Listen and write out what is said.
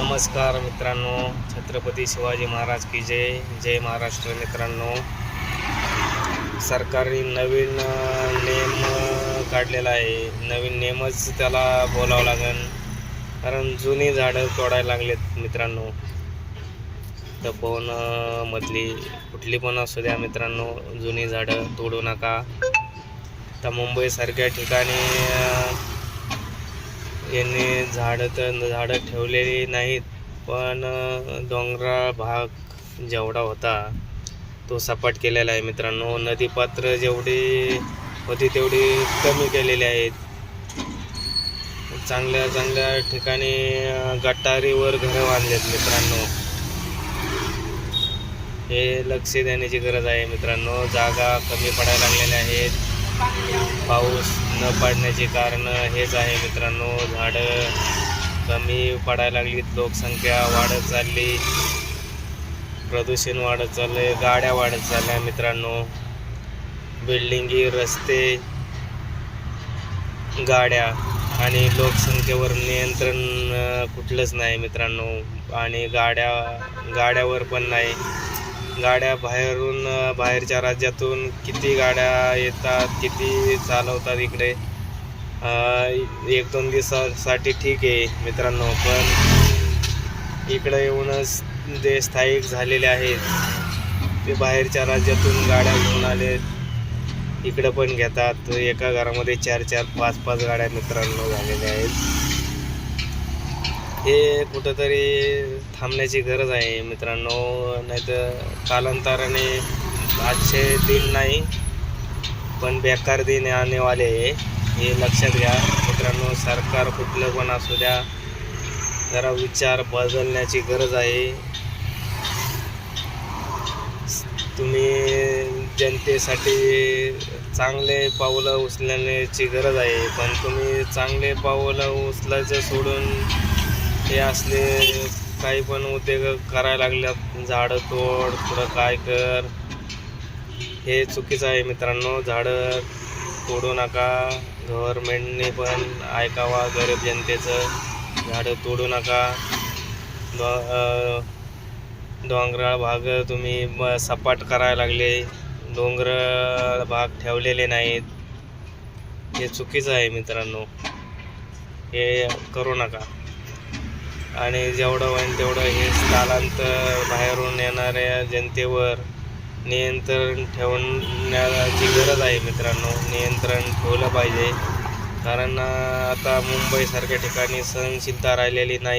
नमस्कार मित्रांनो छत्रपती शिवाजी महाराज की जय जय महाराष्ट्र मित्रांनो. सरकारने नवीन नेम नियम काढलेला आहे. नवीन नियमच त्याला बोलावं लागेल. कारण जुनी झाडं तोडायला लागलेत मित्रांनो. तर अ, मधली कुठली पण असू द्या मित्रांनो जुनी झाडं तोडू नका. तर मुंबईसारख्या ठिकाणी यांनी झाडं तर झाडं ठेवलेली नाहीत पण डोंगराळ भाग जेवढा होता तो सपाट केलेला आहे मित्रांनो. नदीपात्र जेवढी होती तेवढी कमी केलेली आहेत. चांगल्या चांगल्या ठिकाणी गटारीवर घरं बांधलेत मित्रांनो. हे लक्ष देण्याची गरज आहे मित्रांनो. जागा कमी पडायला लागलेल्या आहेत. पाऊस न पडण्याचे कारण हेच आहे मित्रांनो. झाडं कमी पडायला लागलीत लोकसंख्या वाढत चालली प्रदूषण वाढत चाललंय गाड्या वाढत चालल्या मित्रांनो. बिल्डिंगी रस्ते गाड्या आणि लोकसंख्येवर नियंत्रण कुठलंच नाही मित्रांनो. आणि गाड्या गाड्यावर पण नाही. गाड्या बाहेरून बाहेरच्या राज्यातून किती गाड्या येतात किती चालवतात इकडे? एक दोन दिवसासाठी ठीक आहे मित्रांनो पण इकडे येऊनच जे स्थायिक झालेले आहेत ते बाहेरच्या राज्यातून गाड्या घेऊन आले इकडं पण घेतात. एका घरामध्ये चार चार पाच पाच गाड्या मित्रांनो झालेल्या आहेत. हे कुठंतरी थांबण्याची गरज आहे मित्रांनो. नाहीतर कालांतराने आजचे दिन नाही पण बेकार दिन आणेवाले आहे. हे लक्षात घ्या. मित्रांनो सरकार कुठलं पण असू द्या जरा विचार बदलण्याची गरज आहे. तुम्ही जनतेसाठी चांगले पावलं उचलण्याची गरज आहे पण तुम्ही चांगले पावलं उचलायचं सोडून हे असले काही पण उद्योग करायला लागल्यात. झाडं तोड पुढं काय कर. हे चुकीचं आहे मित्रांनो. झाडं तोडू नका. गव्हर्मेंटने पण ऐकावा गरीब जनतेचं. झाडं तोडू नका. डोंगराळ भाग तुम्ही सपाट करायला लागले. डोंगर भाग ठेवलेले नाहीत. हे चुकीचं आहे मित्रांनो. हे करू नका. आणि जेवढं होईल तेवढं हे स्थलांतर बाहेरून येणाऱ्या जनतेवर नियंत्रण ठेवण्याची गरज आहे मित्रांनो. नियंत्रण ठेवलं पाहिजे. कारण आता मुंबईसारख्या ठिकाणी सहनशीलता राहिलेली नाही.